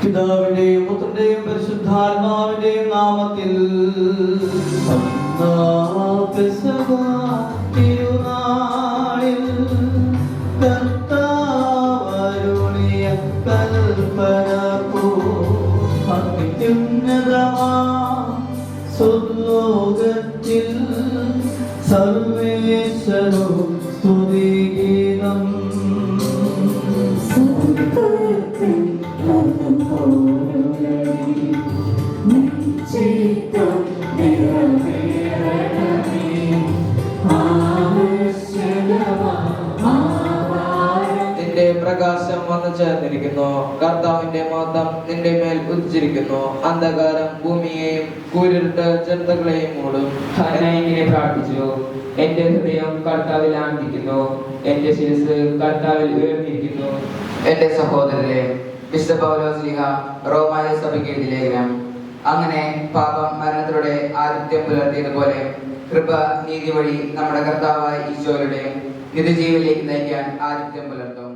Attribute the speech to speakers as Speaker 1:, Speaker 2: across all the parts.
Speaker 1: പിതാവിന്റെയും പുത്രന്റെയും പരിശുദ്ധാത്മാവിന്റെയും നാമത്തിൽ സർവേശ്വരോ പോ അത്യുന്നതമാ സ്തുതിഗീതം
Speaker 2: നിന്റെ പ്രകാശം വന്നു ചേർന്നിരിക്കുന്നു. കർത്താവിന്റെ മഹത്വം നിന്റെ മേൽ ഉദിച്ചിരിക്കുന്നു. അന്ധകാരം ഭൂമിയെയും കൂരിട്ട് ജനതകളെയും മൂടും.
Speaker 3: ഇങ്ങനെ പ്രാർത്ഥിച്ചു. എന്റെ ഹൃദയം കർത്താവിൽ ആനന്ദിക്കുന്നു. എന്റെ ശിരസ് കർത്താവിൽ ഉയർന്നിരിക്കുന്നു.
Speaker 4: എന്റെ സഹോദരരെ വിശുദ്ധ പൗലോസ്ലിഹ റോമായ സഭയ്ക്ക് ലേഖനം. അങ്ങനെ പാപം മരണത്തിലൂടെ ആദിത്യം പുലർത്തിയതുപോലെ കൃപ നീതി വഴി നമ്മുടെ കർത്താവായ ഈശോയുടെ നിത്യജീവിലേക്ക് നയിക്കാൻ ആദിത്യം പുലർത്തും.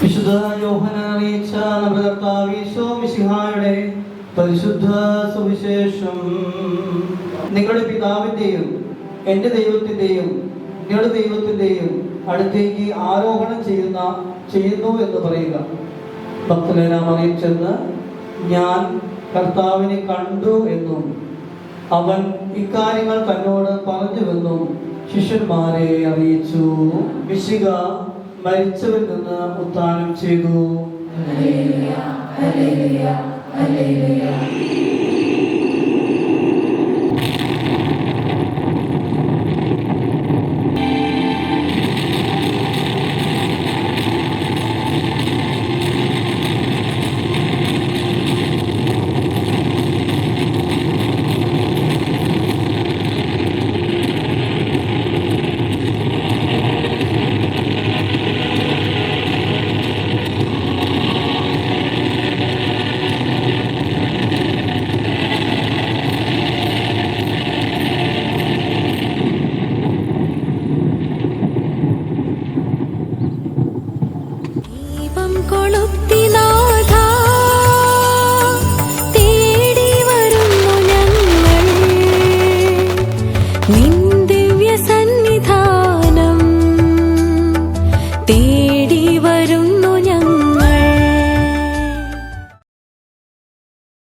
Speaker 1: വിശുദ്ധ പോൽ പരിശുദ്ധ സുവിശേഷം നിങ്ങളുടെ പിതാവിന്റെയും എന്റെ ദൈവത്തിന്റെയും നിങ്ങളുടെ ദൈവത്തിന്റെയും അടുത്തേക്ക് ആരോഹണം ചെയ്യുന്ന ചെയ്യുന്നു എന്ന് പറയുക. ഭക്തനാം അറിയിച്ചെന്ന് ഞാൻ കർത്താവിനെ കണ്ടു എന്നും അവൻ ഇക്കാര്യങ്ങൾ തന്നോട് പറഞ്ഞുവെന്നും ശിഷ്യന്മാരെ അറിയിച്ചു. വിശിക മരിച്ചവരിൽ നിന്ന് ഉത്ഥാനം ചെയ്തു. Hallelujah. നിൻ